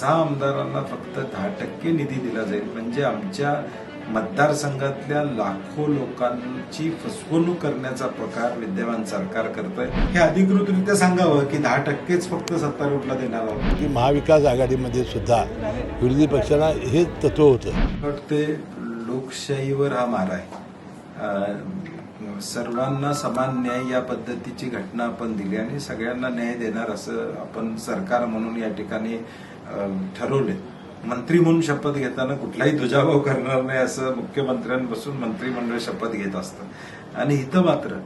सहा आमदारांना फक्त दहा टक्के निधी दिला जाईल. म्हणजे आमच्या मतदारसंघातल्या लाखो लोकांची फसवणूक करण्याचा प्रकार विद्यमान सरकार करतंय. हे अधिकृतरित्या सांगावं की दहा टक्केच फक्त सत्तारूढला देणार आहोत. की महाविकास आघाडीमध्ये सुद्धा विरोधी पक्षांना हे तत्व होतं. वाटते लोकशाहीवर हा मारा आहे. सर्वांना समान न्याय या पद्धतीची घटना आपण दिली आणि सगळ्यांना न्याय देणार असं आपण सरकार म्हणून या ठिकाणी ठरवले मंत्री म्हणून शपथ घेताना कुठलाही दुजाभाव करणार नाही असं मुख्यमंत्र्यांपासून मंत्रिमंडळ शपथ घेत असतं. आणि इथं मात्र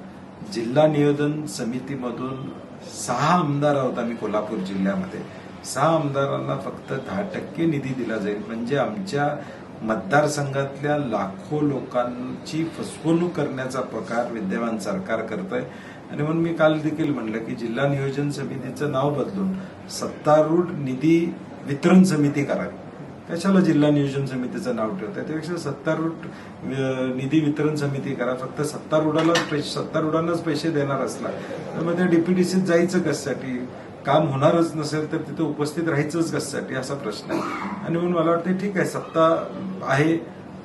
जिल्हा नियोजन समितीमधून सहा आमदार आहोत आम्ही कोल्हापूर जिल्ह्यामध्ये. सहा आमदारांना फक्त दहा टक्के निधी दिला जाईल. म्हणजे आमच्या मतदारसंघातल्या लाखो लोकांची फसवणूक करण्याचा प्रकार विद्यमान सरकार करतंय. आणि म्हणून मी काल देखील म्हणलं की जिल्हा नियोजन समितीचं नाव बदलून सत्तारूढ निधी वितरण समिती करावी कशाला जिल्हा नियोजन समितीचं नाव ठेवतंय? त्यापेक्षा सत्तारूढ निधी वितरण समिती करा. फक्त सत्तारूढालाच पैसे सत्तारूढांनाच पैसे देणार असला तर मग त्या डीपीडीसीत जायचं कशासाठी? काम होणारच नसेल तर तिथे उपस्थित राहायचंच कशासाठी असा प्रश्न आहे. आणि म्हणून मला वाटतं ठीक आहे सत्ता आहे.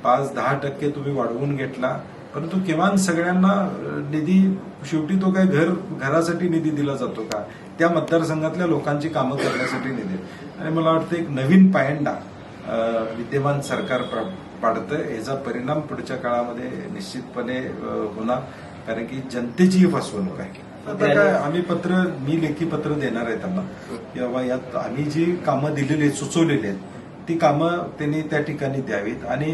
पाच दहा टक्के तुम्ही वाढवून घेतला. परंतु किमान सगळ्यांना निधी शेवटी तो काय घर घरासाठी निधी दिला जातो का? त्या मतदारसंघातल्या लोकांची कामं करण्यासाठी निधी. आणि मला वाटतं एक नवीन पायंडा विद्यमान सरकार पा- पाडतंय. याचा परिणाम पुढच्या काळामध्ये निश्चितपणे होणार. कारण की जनतेची ही फसवणूक आहे. काय आम्ही पत्र मी लेखी पत्र देणार आहे त्यांना. की बाबा यात आम्ही जी कामं दिलेली आहेत सुचवलेली आहेत ती कामं त्यांनी त्या ठिकाणी द्यावीत. आणि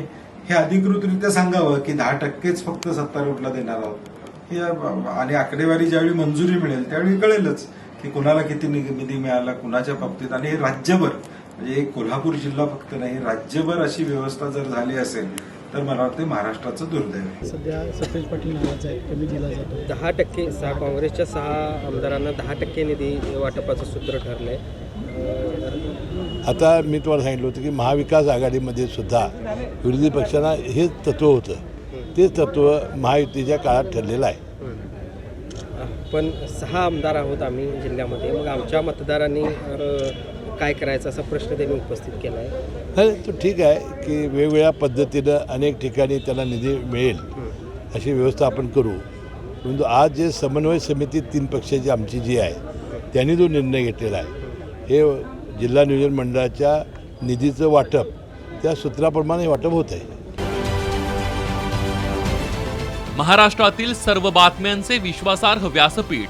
हे अधिकृतरित्या सांगावं की दहा टक्केच फक्त सत्तारूढला देणार आहोत. हे आणि आकडेवारी ज्यावेळी मंजुरी मिळेल त्यावेळी कळेलच की कुणाला किती नि- निधी मिळाला कुणाच्या बाबतीत. आणि हे राज्यभर म्हणजे कोल्हापूर जिल्हा फक्त नाही राज्यभर अशी व्यवस्था जर झाली असेल तर मला वाटते महाराष्ट्राचं दुर्दैव आहे. सध्या सतेज पाटील नावाचा आहे कमी दिला जातो. दहा टक्के सहा काँग्रेसच्या सहा आमदारांना दहा टक्के निधी वाटपाचं सूत्र ठरलंय. अं, आता मी तुम्हाला सांगितलं होतं की महाविकास आघाडीमध्ये सुद्धा विरोधी पक्षांना हे तत्व होतं. ते तत्व महायुतीच्या काळात ठरलेलं आहे. पण सहा आमदार आहोत आम्ही जिल्ह्यामध्ये. मग आमच्या मतदारांनी काय करायचं असा प्रश्न त्यांनी उपस्थित केला आहे? तो ठीक आहे की वेगवेगळ्या पद्धतीनं अनेक ठिकाणी त्याला निधी मिळेल अशी व्यवस्था आपण करू. परंतु आज जे समन्वय समिती तीन पक्षाची आमची जी आहे त्यांनी जो निर्णय घेतलेला आहे हे जिल्हा नियोजन मंडळाच्या निधीचं वाटप त्या सूत्राप्रमाणे वाटप होत आहे. महाराष्ट्रातील सर्व बातम्यांचे विश्वासार्ह व्यासपीठ